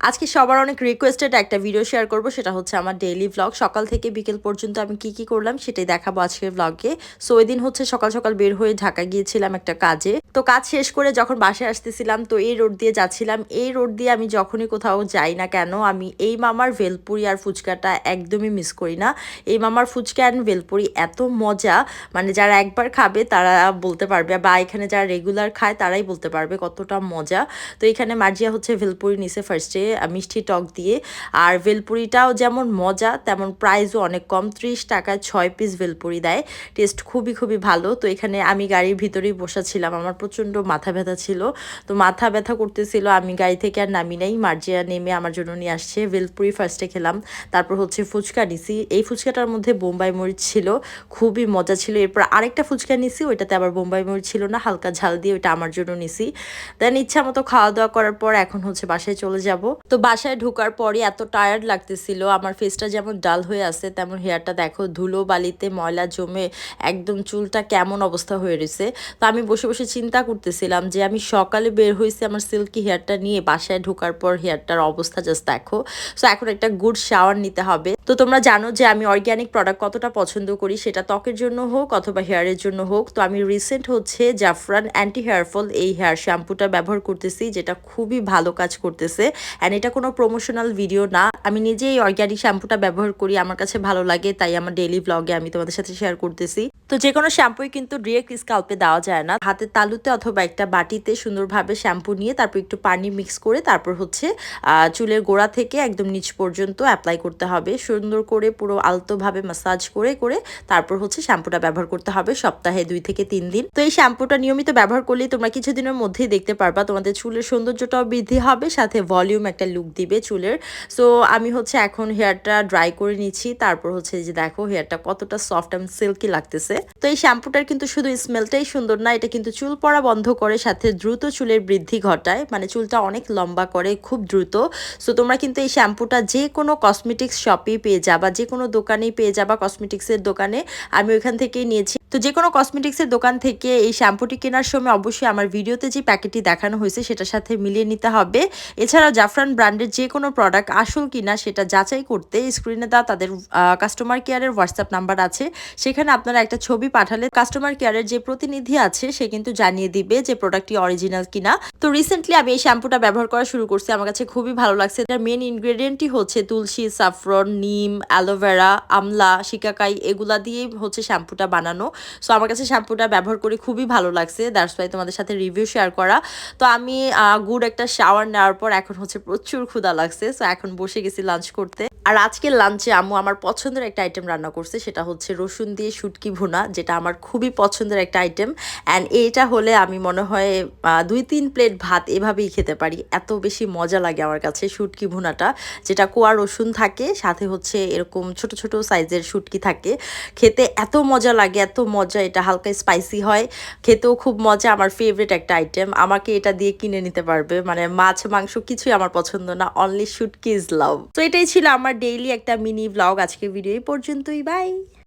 আজকে সবার অনেক রিকোয়েস্টেড একটা ভিডিও শেয়ার করব, সেটা হচ্ছে আমার ডেইলি ভ্লগ সকাল থেকে বিকেল পর্যন্ত আমি কি কি করলাম সেটাই দেখাবো আজকের ভ্লগে সো ওই দিন হচ্ছে সকাল সকাল বের হয়ে ঢাকা গিয়েছিলাম একটা কাজে। তো কাজ শেষ করে যখন বাসায় আসতেছিলাম, তো এই রোড দিয়ে যাচ্ছিলাম। এই রোড দিয়ে আমি যখনই কোথাও যাই না কেন, আমি এই মামার ভেলপুরি আর ফুচকাটা একদমই মিস করি না। এই মামার ফুচকা অ্যান্ড ভেলপুরি এত মজা মানে যারা একবার খাবে তারা বলতে পারবে, বা এখানে যারা রেগুলার খায় তারাই বলতে পারবে কতটা মজা। তো এখানে মার্জিয়া হচ্ছে ভেলপুরি নিছে ফার্স্টে মিষ্টি টক দিয়ে। আর ভেলপুরিটাও যেমন মজা, তেমন প্রাইসও অনেক কম, ত্রিশ টাকায় ছয় পিস ভেলপুরি দেয়। টেস্ট খুবই খুবই ভালো। তো এখানে আমি গাড়ির ভিতরেই বসা ছিলাম আমার প্রচণ্ড মাথা ব্যথা ছিল। তো মাথা ব্যথা করতেছিল, আমি গাড়ি থেকে আর নামি নাই। মার্জিয়া নেমে আমার জন্য নিয়ে আসছে, ভেলপুরি ফার্স্টে খেলাম। তারপর হচ্ছে ফুচকা নিছি। এই ফুচকাটার মধ্যে বোম্বাই মরিচ ছিল, খুবই মজা ছিল। এরপর আরেকটা ফুচকা নিছি, ওইটাতে আবার বোম্বাই মরিচ ছিল না, হালকা ঝাল দিয়ে ওইটা আমার জন্য নিছি। দেন ইচ্ছা মতো খাওয়া দাওয়া করার পর এখন হচ্ছে বাসায় চলে যাব। তো বাসায় ঢোকার পরে এত টায়ার্ড লাগতেছিল। আমার ফেসটা যেমন ডাল হয়ে আছে, তেমন হেয়ারটা দেখো ধুলো বালিতে ময়লা জমে একদম চুলটা কেমন অবস্থা হয়ে রয়েছে। তো আমি বসে বসে চিন্তা করতেছিলাম যে আমি সকালে বের হয়েছি আমার সিল্কি হেয়ারটা নিয়ে, বাসায় ঢোকার পর হেয়ারটার অবস্থা জাস্ট দেখো। সো এখন একটা গুড শাওয়ার নিতে হবে। তো তোমরা জানো যে আমি অর্গ্যানিক প্রোডাক্ট কতটা পছন্দ করি, সেটা ত্বকের জন্য হোক অথবা হেয়ারের জন্য হোক। তো আমি রিসেন্ট হচ্ছে জাফরান অ্যান্টি হেয়ারফল এই হেয়ার শ্যাম্পুটা ব্যবহার করতেছি, যেটা খুবই ভালো কাজ করতেছে। অ্যান্ড এটা কোনো প্রমোশনাল ভিডিও না। আমি নিজে এই অর্গ্যানিক শ্যাম্পুটা ব্যবহার করি, আমার কাছে ভালো লাগে, তাই আমার ডেইলি ব্লগে আমি তোমাদের সাথে শেয়ার করতেছি। তো যে কোনো শ্যাম্পুই কিন্তু ডিরেক্ট স্কাল্পে দেওয়া যায় না। হাতের তালুতে অথবা একটা বাটিতে সুন্দরভাবে শ্যাম্পু নিয়ে তারপর একটু পানি মিক্স করে তারপর হচ্ছে চুলের গোড়া থেকে একদম নিচ পর্যন্ত অ্যাপ্লাই করতে হবে। সুন্দর করে পুরো আলতোভাবে মাসাজ করে করে তারপর হচ্ছে শ্যাম্পুটা ব্যবহার করতে হবে সপ্তাহে দুই থেকে তিন দিন। তো এই শ্যাম্পুটা নিয়মিত ব্যবহার করলে তোমরা কিছুদিনের মধ্যেই দেখতে পারবা তোমাদের চুলের সৌন্দর্যটাও বৃদ্ধি হবে, সাথে ভলিউম একটা লুক দিবে চুলের। সো আমি হচ্ছে এখন হেয়ারটা ড্রাই করে নিচ্ছি, তারপর হচ্ছে যে দেখো হেয়ারটা কতটা সফট অ্যান্ড সিল্কি লাগতেছে। তো এই শ্যাম্পুটার কিন্তু শুধু স্মেলটাই সুন্দর না, এটা কিন্তু চুল পড়া বন্ধ করে, সাথে দ্রুত চুলের বৃদ্ধি ঘটায়। মানে চুলটা অনেক লম্বা করে, খুব দ্রুত। সো তোমরা কিন্তু এই শ্যাম্পুটা যে কোনো কসমেটিক্স শপেই পেয়ে যাবা, যে কোনো দোকানেই পেয়ে যাবা কসমেটিক্সের দোকানে। আমি ওইখান থেকেই নিয়েছি। তো যে কোনো কসমেটিক্সের দোকান থেকে এই শ্যাম্পুটি কেনার সময় অবশ্যই আমার ভিডিওতে যে প্যাকেটটি দেখানো হয়েছে সেটার সাথে মিলিয়ে নিতে হবে। এছাড়াও জাফরান ব্র্যান্ডের যে কোনো প্রোডাক্ট আসল কিনা সেটা যাচাই করতে স্ক্রিনে দেওয়া তাদের কাস্টমার কেয়ারের হোয়াটসঅ্যাপ নাম্বার আছে। সেখানে আপনারা একটা ছবি পাঠালে কাস্টমার কেয়ারের যে প্রতিনিধি আছে সে কিন্তু জানিয়ে দিবে যে প্রোডাক্টটি অরিজিনাল কিনা। তো রিসেন্টলি আমি এই শ্যাম্পুটা ব্যবহার করা শুরু করছি। আমার কাছে খুবই ভালো লাগছে। এটার মেন ইনগ্রেডিয়েন্টই হচ্ছে তুলসী সাফরন নিম অ্যালোভেরা আমলা শিকাকাই এগুলা দিয়েই হচ্ছে শ্যাম্পুটা বানানো। সো আমার কাছে শ্যাম্পুটা ব্যবহার করে খুবই ভালো লাগছে। দ্যাটস ওয়াই তোমাদের সাথে রিভিউ শেয়ার করা। তো আমি গুড একটা শাওয়ার নেওয়ার পর এখন হচ্ছে প্রচুর ক্ষুধা লাগছে। সো এখন বসে গেছি লাঞ্চ করতে। আর আজকের লাঞ্চে আম্মু আমার পছন্দের একটা আইটেম রান্না করছে। সেটা হচ্ছে রসুন দিয়ে শুটকি ভুনা, যেটা আমার খুবই পছন্দের একটা আইটেম অ্যান্ড এইটা হলে আমি মনে হয় দুই তিন প্লেট ভাত এভাবেই খেতে পারি। এত বেশি মজা লাগে আমার কাছে শুটকি ভুনাটা, যেটা কোয়া রসুন থাকে, সাথে হচ্ছে এরকম ছোট ছোট সাইজের শুটকি থাকে। খেতে এত মজা লাগে, এত মজা এটা হালকা স্পাইসি হয়। খেতেও খুব মজা, আমার ফেভারিট একটা আইটেম আমাকে এটা দিয়ে কিনে নিতে পারবে। মানে মাছ, মাংস কিছুই আমার পছন্দ না অনলি শুট কিজ লাভ তো এটাই ছিল আমার ডেইলি একটা মিনি ব্লগ আজকে ভিডিও এই পর্যন্তই বাই